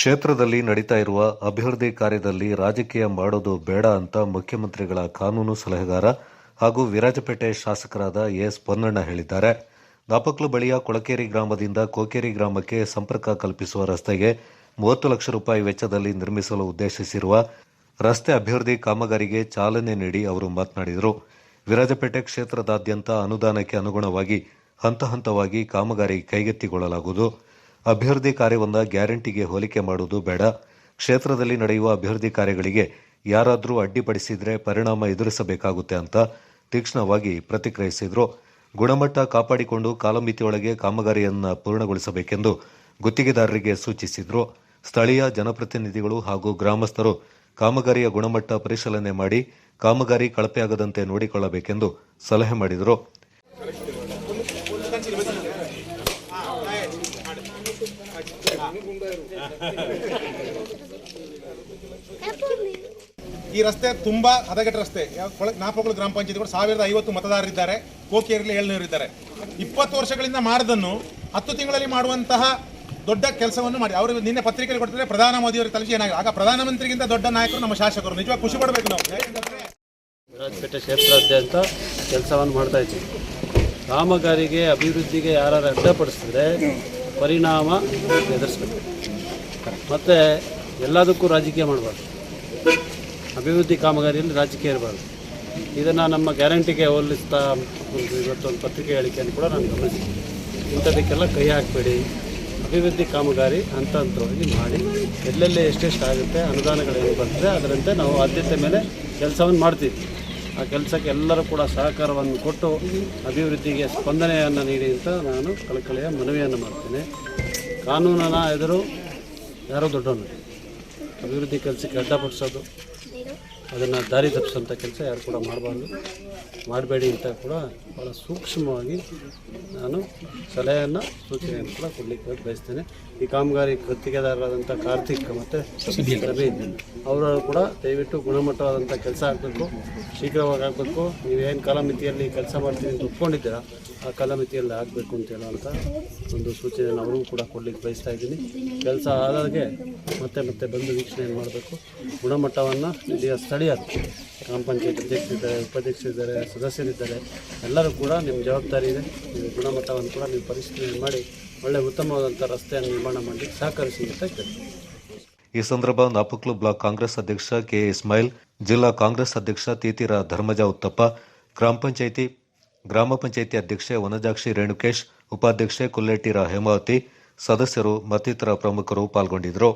ಕ್ಷೇತ್ರದಲ್ಲಿ ನಡೀತಾ ಇರುವ ಅಭಿವೃದ್ಧಿ ಕಾರ್ಯದಲ್ಲಿ ರಾಜಕೀಯ ಮಾಡೋದು ಬೇಡ ಅಂತ ಮುಖ್ಯಮಂತ್ರಿಗಳ ಕಾನೂನು ಸಲಹೆಗಾರ ಹಾಗೂ ವಿರಾಜಪೇಟೆ ಶಾಸಕರಾದ ಎಸ್ ಪೊನ್ನಣ್ಣ ಹೇಳಿದ್ದಾರೆ. ದಾಪಕ್ಲು ಬಳಿಯ ಕೊಳಕೇರಿ ಗ್ರಾಮದಿಂದ ಕೋಕೇರಿ ಗ್ರಾಮಕ್ಕೆ ಸಂಪರ್ಕ ಕಲ್ಪಿಸುವ ರಸ್ತೆಗೆ ಮೂವತ್ತು ಲಕ್ಷ ರೂಪಾಯಿ ವೆಚ್ಚದಲ್ಲಿ ನಿರ್ಮಿಸಲು ಉದ್ದೇಶಿಸಿರುವ ರಸ್ತೆ ಅಭಿವೃದ್ಧಿ ಕಾಮಗಾರಿಗೆ ಚಾಲನೆ ನೀಡಿ ಅವರು ಮಾತನಾಡಿದರು. ವಿರಾಜಪೇಟೆ ಕ್ಷೇತ್ರದಾದ್ಯಂತ ಅನುದಾನಕ್ಕೆ ಅನುಗುಣವಾಗಿ ಹಂತ ಹಂತವಾಗಿ ಕಾಮಗಾರಿ ಕೈಗೆತ್ತಿಕೊಳ್ಳಲಾಗುವುದು. ಅಭಿವೃದ್ಧಿ ಕಾರ್ಯವನ್ನ ಗ್ಯಾರಂಟಿಗೆ ಹೋಲಿಕೆ ಮಾಡುವುದು ಬೇಡ. ಕ್ಷೇತ್ರದಲ್ಲಿ ನಡೆಯುವ ಅಭಿವೃದ್ಧಿ ಕಾರ್ಯಗಳಿಗೆ ಯಾರಾದರೂ ಅಡ್ಡಿಪಡಿಸಿದರೆ ಪರಿಣಾಮ ಎದುರಿಸಬೇಕಾಗುತ್ತೆ ಅಂತ ತೀಕ್ಷ್ಣವಾಗಿ ಪ್ರತಿಕ್ರಿಯಿಸಿದರು. ಗುಣಮಟ್ಟ ಕಾಪಾಡಿಕೊಂಡು ಕಾಲಮಿತಿಯೊಳಗೆ ಕಾಮಗಾರಿಯನ್ನು ಪೂರ್ಣಗೊಳಿಸಬೇಕೆಂದು ಗುತ್ತಿಗೆದಾರರಿಗೆ ಸೂಚಿಸಿದರು. ಸ್ಥಳೀಯ ಜನಪ್ರತಿನಿಧಿಗಳು ಹಾಗೂ ಗ್ರಾಮಸ್ಥರು ಕಾಮಗಾರಿಯ ಗುಣಮಟ್ಟ ಪರಿಶೀಲನೆ ಮಾಡಿ ಕಾಮಗಾರಿ ಕಳಪೆಯಾಗದಂತೆ ನೋಡಿಕೊಳ್ಳಬೇಕೆಂದು ಸಲಹೆ ಮಾಡಿದರು. ಈ ರಸ್ತೆ ತುಂಬಾ ಹದಗೆಟ್ಟ ರಸ್ತೆ. ಯಾವ- ಗ್ರಾಮ ಪಂಚಾಯತ್ ಪಂಚಾಯತಿಗಳು ಸಾವಿರದ ಐವತ್ತು ಮತದಾರರಿದ್ದಾರೆ. ಕೋಕಿಯರಲ್ಲಿ ಏಳ್ನೂರು ಇದ್ದಾರೆ. ಇಪ್ಪತ್ತು ವರ್ಷಗಳಿಂದ ಮಾಡದನ್ನು ಹತ್ತು ತಿಂಗಳಲ್ಲಿ ಮಾಡುವಂತಹ ದೊಡ್ಡ ಕೆಲಸವನ್ನು ಮಾಡಿ. ಅವರು ನಿನ್ನೆ ಪತ್ರಿಕೆಯಲ್ಲಿ ಕೊಡ್ತಾರೆ ಪ್ರಧಾನ ಮೋದಿಯವರಿಗೆ ತಲುಪಿ ಏನಾಗಿದೆ. ಆಗ ಪ್ರಧಾನಮಂತ್ರಿಗಿಂತ ದೊಡ್ಡ ನಾಯಕರು ನಮ್ಮ ಶಾಸಕರು. ನಿಜವಾಗಿ ಖುಷಿ ಪಡಬೇಕು ನಾವು. ವಿರಾಜಪೇಟೆ ಕ್ಷೇತ್ರಾದ್ಯಂತ ಕೆಲಸವನ್ನು ಮಾಡ್ತಾ ಇದ್ದೀವಿ. ಕಾಮಗಾರಿಗೆ, ಅಭಿವೃದ್ಧಿಗೆ ಯಾರು ಅಡ್ಡಪಡಿಸಿದ್ರೆ ಪರಿಣಾಮ ಎದುರಿಸ್ಬೇಕು. ಮತ್ತು ಎಲ್ಲದಕ್ಕೂ ರಾಜಕೀಯ ಮಾಡಬಾರ್ದು. ಅಭಿವೃದ್ಧಿ ಕಾಮಗಾರಿಯಲ್ಲಿ ರಾಜಕೀಯ ಇರಬಾರ್ದು. ಇದನ್ನು ನಮ್ಮ ಗ್ಯಾರಂಟಿಗೆ ಹೋಲಿಸ್ತಾ ಇವತ್ತೊಂದು ಪತ್ರಿಕೆ ಹೇಳಿಕೆಯನ್ನು ಕೂಡ ನಾನು ಗಮನಿಸಿದ್ದೀನಿ ಇಂಥದಕ್ಕೆಲ್ಲ ಕೈ ಹಾಕಬೇಡಿ. ಅಭಿವೃದ್ಧಿ ಕಾಮಗಾರಿ ಹಂತ ಹಂತವಾಗಿ ಮಾಡಿ. ಎಲ್ಲೆಲ್ಲಿ ಎಷ್ಟೆಷ್ಟು ಆಗುತ್ತೆ ಅನುದಾನಗಳೇನು ಬರ್ತದೆ ಅದರಂತೆ ನಾವು ಆದ್ಯತೆ ಮೇಲೆ ಕೆಲಸವನ್ನು ಮಾಡ್ತೀವಿ. ಆ ಕೆಲಸಕ್ಕೆ ಎಲ್ಲರೂ ಕೂಡ ಸಹಕಾರವನ್ನು ಕೊಟ್ಟು ಅಭಿವೃದ್ಧಿಗೆ ಸ್ಪಂದನೆಯನ್ನು ನೀಡಿ ಅಂತ ನಾನು ಕಳಕಳಿಯ ಮನವಿಯನ್ನು ಮಾಡ್ತೇನೆ. ಕಾನೂನನ ಎದುರು ಯಾರೋ ದೊಡ್ಡವನು. ಅಭಿವೃದ್ಧಿ ಕೆಲಸಕ್ಕೆ ಅಡ್ಡಪಡಿಸೋದು ಅದನ್ನು ದಾರಿ ತಪ್ಪಿಸೋಂಥ ಕೆಲಸ ಯಾರು ಕೂಡ ಮಾಡಬಾರ್ದು. ಮಾಡಬೇಡಿ ಅಂತ ಕೂಡ ಭಾಳ ಸೂಕ್ಷ್ಮವಾಗಿ ನಾನು ಸಲಹೆಯನ್ನು, ಸೂಚನೆಯನ್ನು ಕೂಡ ಕೊಡಲಿಕ್ಕೆ ಬಯಸ್ತೇನೆ. ಈ ಕಾಮಗಾರಿ ಗುತ್ತಿಗೆದಾರರಾದಂಥ ಕಾರ್ತಿಕ್ ಮತ್ತು ರವಿ ಅವರು ಕೂಡ ದಯವಿಟ್ಟು ಗುಣಮಟ್ಟವಾದಂಥ ಕೆಲಸ ಆಗಬೇಕು, ಶೀಘ್ರವಾಗಿ ಆಗಬೇಕು. ನೀವೇನು ಕಾಲಮಿತಿಯಲ್ಲಿ ಕೆಲಸ ಮಾಡ್ತೀನಿ ಅಂತ ಒಪ್ಕೊಂಡಿದ್ದೀರಾ, ಆ ಕಾಲಮಿತಿಯಲ್ಲಿ ಆಗಬೇಕು ಅಂತ ಹೇಳುವಂಥ ಒಂದು ಸೂಚನೆಯನ್ನು ಅವ್ರಿಗೂ ಕೂಡ ಕೊಡಲಿಕ್ಕೆ ಬಯಸ್ತಾ ಇದ್ದೀನಿ. ಕೆಲಸ ಆದಾಗೆ ಮತ್ತೆ ಮತ್ತೆ ಬಂದು ವೀಕ್ಷಣೆ ಮಾಡಬೇಕು. ಗುಣಮಟ್ಟವನ್ನು ಇಲ್ಲಿಯ ಸ್ಥಳೀಯರು ಗ್ರಾಮ ಪಂಚಾಯತ್ ಅಧ್ಯಕ್ಷರಿದ್ದಾರೆ ಉಪಾಧ್ಯಕ್ಷರಿದ್ದಾರೆ ಸದಸ್ಯರಿದ್ದಾರೆ ಎಲ್ಲರೂ ಕೂಡ ನಿಮ್ಮ ಜವಾಬ್ದಾರಿ ಇದೆ. ನಿಮ್ಮ ಗುಣಮಟ್ಟವನ್ನು ಕೂಡ ನೀವು ಪರಿಶೀಲನೆ ಮಾಡಿ ಒಳ್ಳೆಯ ಉತ್ತಮವಾದಂಥ ರಸ್ತೆಯನ್ನು ನಿರ್ಮಾಣ ಮಾಡಿ ಸಹಕರಿಸಿ ಅಂತ ಕೇಳ್ತೀನಿ ಈ ಸಂದರ್ಭ ನಾಪಕ್ಲು ಬ್ಲಾಕ್ ಕಾಂಗ್ರೆಸ್ ಅಧ್ಯಕ್ಷ ಕೆ ಇಸ್ಮಾಯಿಲ್, ಜಿಲ್ಲಾ ಕಾಂಗ್ರೆಸ್ ಅಧ್ಯಕ್ಷ ತೀತಿರ ಧರ್ಮಜ ಉತ್ತಪ್ಪ, ಗ್ರಾಮ ಪಂಚಾಯಿತಿ ಗ್ರಾಮ ಪಂಚಾಯಿತಿ ಅಧ್ಯಕ್ಷೆ ವನಜಾಕ್ಷಿ ರೇಣುಕೇಶ್, ಉಪಾಧ್ಯಕ್ಷೆ ಕುಲ್ಲೇಟಿರ ಹೇಮಾವತಿ, ಸದಸ್ಯರು ಮತ್ತಿತರ ಪ್ರಮುಖರು ಪಾಲ್ಗೊಂಡಿದ್ದರು.